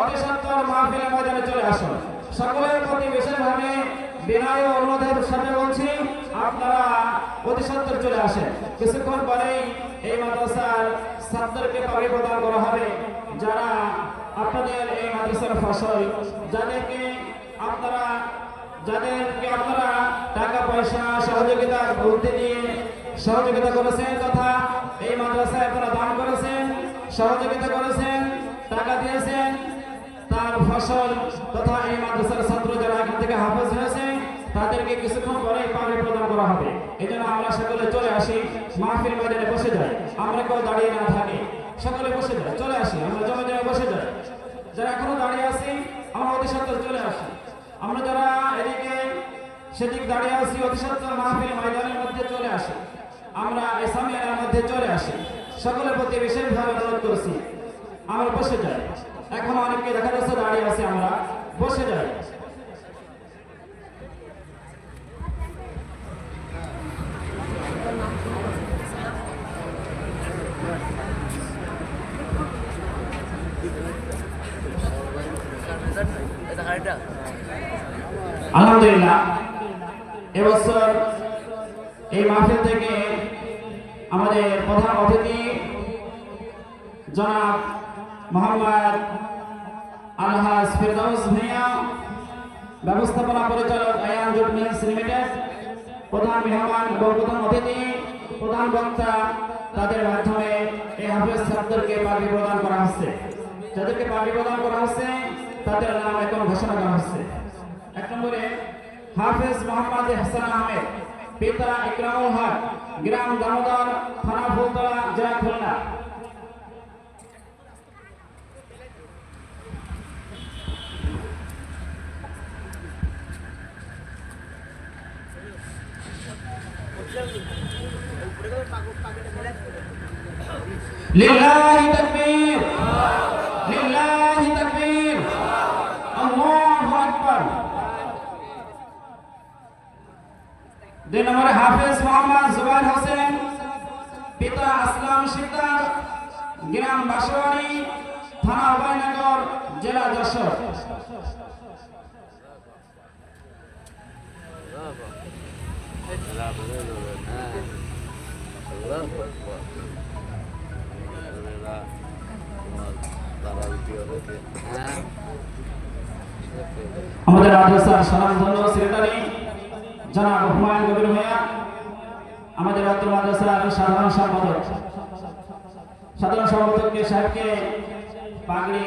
অতি সত্তর মাহফিলের ময়দানে চলে আসুন। সকলের প্রতি বিশেষভাবে বিনয় অনুরোধের সাথে বলছি, আপনারা অতি চলে আসেন। কিছুক্ষণ পরেই এই মাদ্রাসার ছাত্রকে করা হবে, যারা আপনাদের এই মাদ্রাসার ফসল, যাদেরকে আপনারা যাদেরকে আপনারা টাকা পয়সা, সহযোগিতা, বুদ্ধি দিয়ে সহযোগিতা করেছেন, তথা এই মাদ্রাসায় আপনারা দান করেছেন, সহযোগিতা করেছেন টাকা দিয়েছেন। তার ফসল তথা এই মাদ্রাসার ছাত্র যারা এখান থেকে হাফেজ হয়েছে, তাদেরকে কিছুক্ষণ পরে পানি প্রদান করা হবে। এই জন্য আমরা সকলে চলে আসি, মাহফিল ময়দানে বসে যাই। আমরা কেউ দাঁড়িয়ে না থাকি। সকলে বসে যাই, চলে আসি। আমরা জমে জমে বসে যাই। যারা এখনও দাঁড়িয়ে আছি, আমরা অতি সত্তর চলে আসি। আমরা যারা এদিকে সেদিক দাঁড়িয়ে আছি অতি সত্তর মাহফিল ময়দানের মধ্যে চলে আসি। আমরা এসামিয়ানের মধ্যে চলে আসি। সকলের প্রতি বিশেষভাবে অনুরোধ করছি। আমরা বসে যাই। এখনও অনেককে দেখা যাচ্ছে দাঁড়িয়ে আছে, আমরা বসে যাই। আলহামদুলিল্লাহ। এবছর এই মাহফিল থেকে আমাদের প্রধান অতিথি জনাব মোহাম্মদ আলহাজ ফিরদৌস ভূঁইয়া, ব্যবস্থাপনা পরিচালক আয়ান জুট মিলস লিমিটেড, প্রধান মেহমান প্রধান অতিথি, প্রধান বক্তা, তাদের মাধ্যমে এই হাফেজ ছাত্রকে পাগড়ি প্রদান করা হচ্ছে। যাদেরকে পাগড়ি প্রদান করা হচ্ছে, তাদের নাম এখন ঘোষণা করা হচ্ছে। এক নম্বরে, হাফেজ মোহাম্মদ হাসান আহমেদ পিতা ইকরামুল হক, গ্রাম দামোদর, থানা ফুলতলা, জেলা খুলনা। লিল্লাহি তাকবীর লিল্লাহি তাকবীর। আল্লাহু আকবার। দুই নম্বরে হাফেজ মোহাম্মদ জুবাইর হোসেন, পিতা আসলাম শিকদার, গ্রাম বাসবাড়ি থানা উভয়নগর জেলা যশোর। আমাদের মাদ্রাসার সালামধন্য সেক্রেটারি জনাব হুমায়ুন কবির ভাইয়া, আমাদের রাত্র মাদ্রাসার সাধারণ সম্পাদক, সাধারণ সম্পাদককে সাহেবকে পাগড়ি